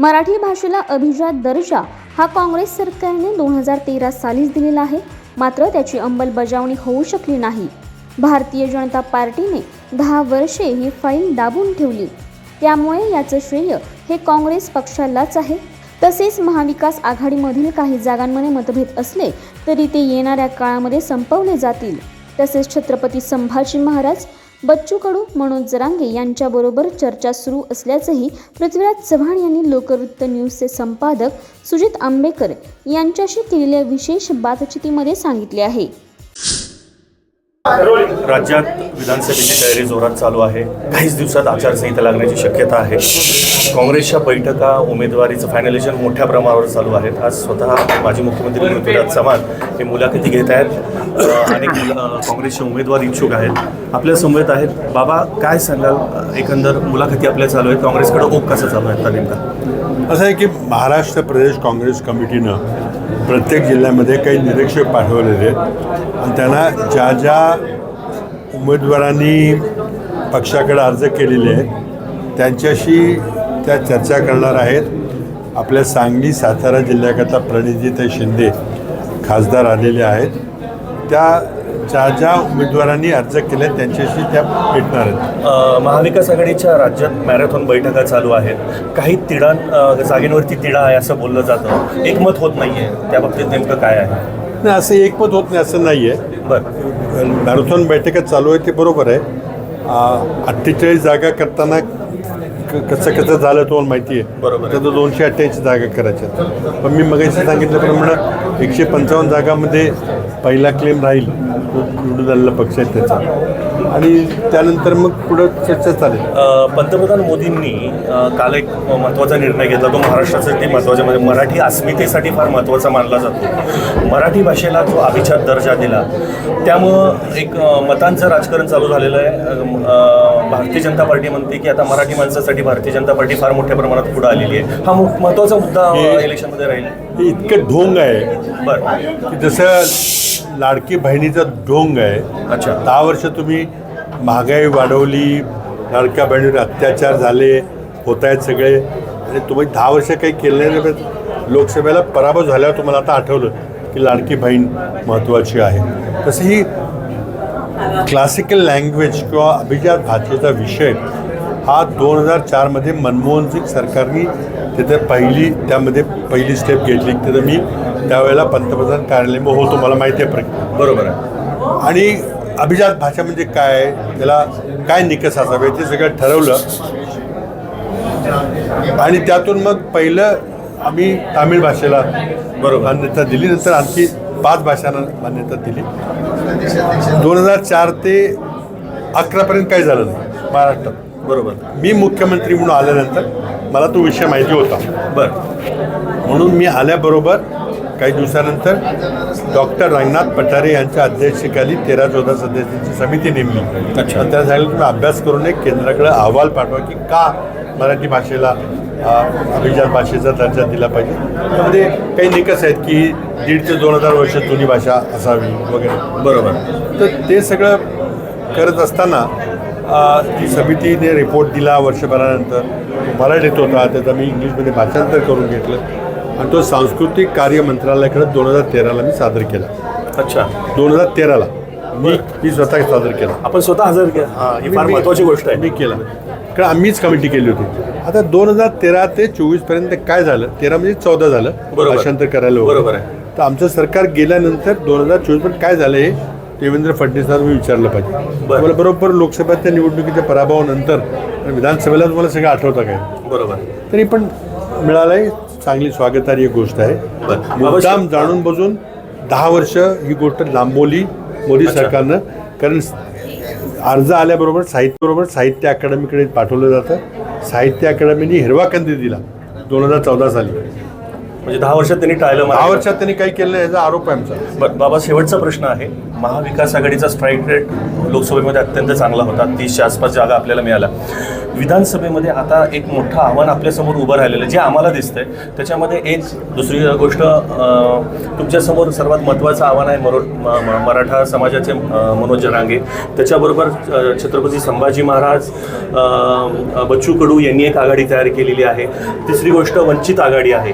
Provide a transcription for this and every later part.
मराठी भाषेला अभिजात दर्जा हा काँग्रेस सरकारने दोन हजार तेरा सालीच दिलेला आहे. मात्र त्याची अंमलबजावणी होऊ शकली नाही. भारतीय जनता पार्टीने दहा वर्षे ही फाईल दाबून ठेवली. त्यामुळे याचं श्रेय हे काँग्रेस पक्षालाच आहे. तसेच महाविकास आघाडीमधील काही जागांमध्ये मतभेद असले तरी ते येणाऱ्या काळामध्ये संपवले जातील. तसेच छत्रपती संभाजी महाराज बच्चू कडू मनोज जरांगे यांच्याबरोबर चर्चा सुरू असल्याचंही पृथ्वीराज चव्हाण यांनी लोकवृत्त न्यूजचे संपादक सुजित आंबेकर यांच्याशी केलेल्या विशेष बातचितीमध्ये सांगितले आहे. राज्यात विधानसभेची तयारी जोरात चालू आहे. काहीच दिवसात आचारसंहिता लागण्याची शक्यता आहे. काँग्रेसच्या बैठका उमेदवारीचं फायनलायझेशन मोठ्या प्रमाणावर चालू आहेत. आज स्वतः माजी मुख्यमंत्री पृथ्वीराज चव्हाण हे मुलाखती घेत आहेत. अनेक काँग्रेसचे उमेदवार इच्छुक आहेत. आपल्या समवेत आहेत. बाबा काय सांगाल? एकंदर मुलाखती आपल्या चालू आहेत. काँग्रेसकडे ओघ कसं चालू आहे आता नेमका? असं आहे की महाराष्ट्र प्रदेश काँग्रेस कमिटीनं प्रत्येक जिल्ह्यामध्ये काही निरीक्षक पाठवलेले आहेत. आणि त्यांना ज्या ज्या उमेदवारांनी पक्षाकडे अर्ज केलेले आहेत त्यांच्याशी त्या चर्चा करणार आहेत. आपल्या सांगली सातारा जिल्ह्याकरता प्रणितीताई शिंदे खासदार आलेले आहेत. त्या ज्या ज्या उमेदवारांनी अर्ज केले त्यांच्याशी त्या भेटणार आहेत. महाविकास आघाडीच्या राज्यात मॅरेथॉन बैठका चालू आहेत. काही तिढा अ, जागेंवरती तिढा आहे असं बोललं जातं. एकमत होत नाहीये. त्या बाबतीत नेमकं काय आहे? नाही असं एकमत होत नाही असं नाही आहे बरं. मॅरेथॉन बैठका चालू आहे ते बरोबर आहे. अठ्ठेचाळीस जागा करताना कसं कसं झालं तुम्हाला माहिती आहे? बरोबर आहे. त्याचं दोनशे अठ्ठ्याऐंशी जागा करायच्या पण मी मगाशी सांगितल्याप्रमाणे एकशे पंचावन्न जागामध्ये पहिला क्लेम राहील. तो निवडून आलेला पक्ष आहे त्याचा. आणि त्यानंतर मग पुढं चर्चा चालेल. पंतप्रधान मोदींनी काल एक महत्त्वाचा निर्णय घेतला तो महाराष्ट्रासाठी महत्त्वाचा म्हणजे मराठी अस्मितेसाठी फार महत्त्वाचा मानला जातो. मराठी भाषेला जो अभिजात दर्जा दिला त्यामुळं एक मतांचं राजकारण चालू झालेलं आहे. भारतीय जनता पार्टी म्हणते की आता मराठी माणसासाठी भारतीय जनता पार्टी फार मोठ्या प्रमाणात पुढे आलेली आहे. हा महत्त्वाचा मुद्दा इलेक्शनमध्ये राहील. इतकं ढोंग आहे बरं. की जसं लाडकी बहिणीचा ढोंग आहे. अच्छा. दहा वर्ष तुम्ही महागाई वाढवली लाडक्या बहिणीवर अत्याचार झाले होत आहेत सगळे. आणि तुम्ही दहा वर्ष काही केलं नाही लोकसभेला पराभव झाल्यावर तुम्हाला आता आठवलं की लाडकी बहीण महत्त्वाची आहे. तसं ही क्लासिकल लँग्वेज किंवा अभिजात भाषेचा विषय हा दोन हजार चारमध्ये मनमोहन सिंग सरकारने तिथे पहिली त्यामध्ये पहिली स्टेप घेतली. तिथं मी त्यावेळेला पंतप्रधान कार्यालयामध्ये होतो मला माहिती आहे बरोबर आहे. आणि अभिजात भाषा म्हणजे काय? त्याला काय निकष असावे ते सगळं ठरवलं. आणि त्यातून मग पहिलं आम्ही तामिळ भाषेला बरोबर. मान्यता दिली. नंतर आणखी पाच भाषांना मान्यता दिली. दोन हजार चार ते अकरापर्यंत काही झालं नाही. महाराष्ट्रात. बरोबर. मी मुख्यमंत्री म्हणून आल्यानंतर मला तो विषय माहिती होता. बरं. म्हणून मी आल्याबरोबर काही दिवसानंतर डॉक्टर रंगनाथ पठारे यांच्या अध्यक्षतेखाली तेरा चौदा सदस्यांची समिती नेमली. अच्छा. आणि त्या सांगितलं तुम्ही अभ्यास करून एक केंद्राकडे अहवाल पाठवा की का मराठी भाषेला अभिजात भाषेचा दर्जा दिला पाहिजे. त्यामध्ये काही निकष आहेत की दीड ते दोन हजार वर्ष जुनी भाषा असावी वगैरे. बरोबर. तर ते सगळं करत असताना ती समितीने रिपोर्ट दिला वर्षभरानंतर. मराठीत होता त्याचा मी इंग्लिशमध्ये भाषांतर करून घेतलं. आणि तो सांस्कृतिक कार्य मंत्रालयाकडे दोन हजार तेराला मी सादर केला. अच्छा. दोन हजार तेराला. मी मी स्वतः सादर केला. आपण स्वतः हजर केला हा ही फार महत्त्वाची गोष्ट आहे. मी केला. कारण आम्हीच कमिटी केली होती. आता दोन हजार तेरा ते चोवीसपर्यंत काय झालं? तेरा म्हणजे चौदा झालं. भाषांतर करायला. बरोबर आहे. तर आमचं सरकार गेल्यानंतर दोन हजार चोवीसपर्यंत काय झालं हे देवेंद्र फडणवीसांना मी विचारलं पाहिजे. तुम्हाला बरोबर लोकसभेच्या निवडणुकीच्या पराभवानंतर विधानसभेला तुम्हाला सगळं आठवतं काय? बरोबर. तरी पण मिळालंय. चांगली स्वागतार्ह गोष्ट आहे. मुद्दाम जाणून बजून दहा वर्ष ही गोष्ट लांबवली मोदी. सरकारनं कारण अर्ज आल्याबरोबर साहित्याबरोबर साहित्य अकादमीकडे पाठवलं जातं साहित्य अकादमीने हिरवा कंदी दिला दोन हजार चौदा साली म्हणजे दहा वर्षात त्यांनी टाळलं दहा मारायला. वर्षात त्यांनी काही केलं नाही याचा आरोप आहे आमचा. ब- बाबा शेवटचा प्रश्न आहे. महाविकास आघाडीचा स्ट्राईक रेट लोकसभेमध्ये अत्यंत चांगला होता. तीसच्या आसपास जागा आपल्याला मिळाल्या. विधानसभेमध्ये आता एक मोठं आव्हान आपल्यासमोर उभं राहिलेलं आहे, जे आम्हाला दिसतंय त्याच्यामध्ये एक दुसरी गोष्ट अं, तुमच्यासमोर सर्वात महत्त्वाचं आव्हान आहे मरो म- म- मराठा समाजाचे अं, मनोज जरांगे. त्याच्याबरोबर अं, छत्रपती संभाजी महाराज अं, बच्चू कडू यांनी एक आघाडी तयार केलेली आहे. तिसरी गोष्ट वंचित आघाडी आहे.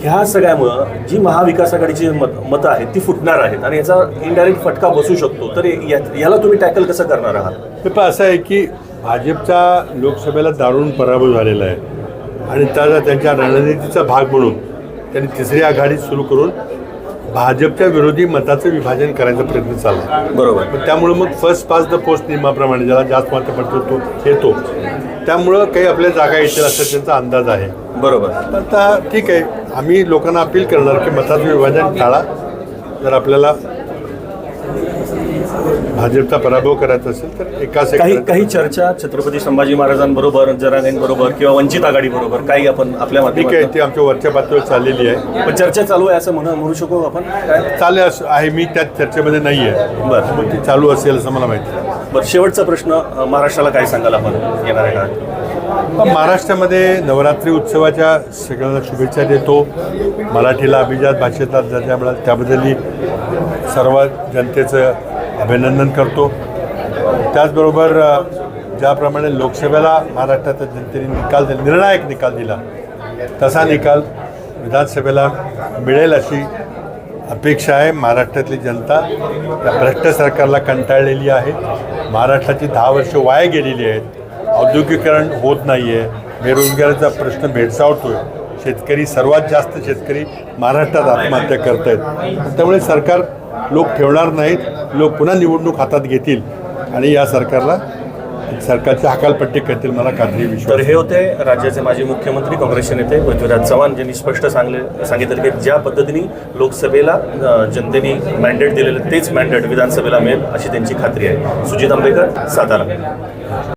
ह्या सगळ्यामुळं जी महाविकास आघाडीची मत मतं आहेत ती फुटणार आहेत. आणि याचा इनडायरेक्ट फटका बसू शकतो. तर या- याला तुम्ही टॅकल कसं करणार आहात? ते पण असं आहे की भाजपचा लोकसभेला दारुण पराभव झालेला आहे. आणि त्याचा त्यांच्या रणनीतीचा भाग म्हणून त्यांनी तिसरी आघाडी सुरू करून भाजपच्या विरोधी मताचं विभाजन करायचा प्रयत्न चालला. बरोबर. पण त्यामुळं मग फर्स्ट पास द पोस्ट नियमाप्रमाणे ज्याला जास्त मतं पडतो तो येतो. त्यामुळं काही आपल्या जागा येतील असा त्यांचा अंदाज आहे. बरोबर. तर आता ठीक आहे आम्ही लोकांना अपील करणार की मताचं विभाजन टाळा. जर आपल्याला भाजपचा पराभव करायचा असेल तर एकाच एक काही काही चर्चा छत्रपती संभाजी महाराजांबरोबर जरांगेंबरोबर किंवा वंचित आघाडीबरोबर काही आपण आपल्या ठीक आहे माध्यमातून ती आमच्या वरच्या पातळीवर चाललेली आहे. पण चर्चा चालू आहे असं म्हणू म्हणू शकू आपण? काय चालेल असं आहे. मी त्या चर्चेमध्ये नाही आहे बरं. मग ती चालू असेल असं मला माहिती आहे. बरं शेवटचा प्रश्न महाराष्ट्राला काय सांगाल आपण? येणार आहे पण महाराष्ट्रामध्ये नवरात्री उत्सवाच्या सगळ्यांना शुभेच्छा देतो. मराठीला अभिजात भाषेचा दर्जा मिळाला त्याबद्दलही सर्व जनतेचं अभिनंदन करतो. त्याचबरोबर ज्याप्रमाणे लोकसभेला महाराष्ट्राच्या जनतेने निकाल दिला निर्णायक निकाल दिला तसा निकाल विधानसभेला मिळेल अशी अपेक्षा आहे महाराष्ट्रातली जनता या भ्रष्ट सरकारला कंटाळलेली आहे. महाराष्ट्राची दहा वर्ष वाया गेलेली आहेत. औद्योगिकरण होत नाही आहे बेरोजगाराचा प्रश्न भेडसावतो आहे शेतकरी सर्वात जास्त शेतकरी महाराष्ट्रात आत्महत्या करत आहेत त्यामुळे सरकार लोक ठेवणार नाहीत. लोक पुन्हा निवडणूक हातात घेतील. आणि या सरकारला सरकारची हकालपट्टी करतील मला खात्री विश्वास तर हे होते राज्याचे माजी मुख्यमंत्री काँग्रेसचे नेते पृथ्वीराज चव्हाण ज्यांनी स्पष्ट सांगले सांगितलं की ज्या पद्धतीने लोकसभेला जनतेने मॅन्डेट दिलेलं तेच मॅन्डेट विधानसभेला मिळेल अशी त्यांची खात्री आहे. सुजित आंबेकर सातारा.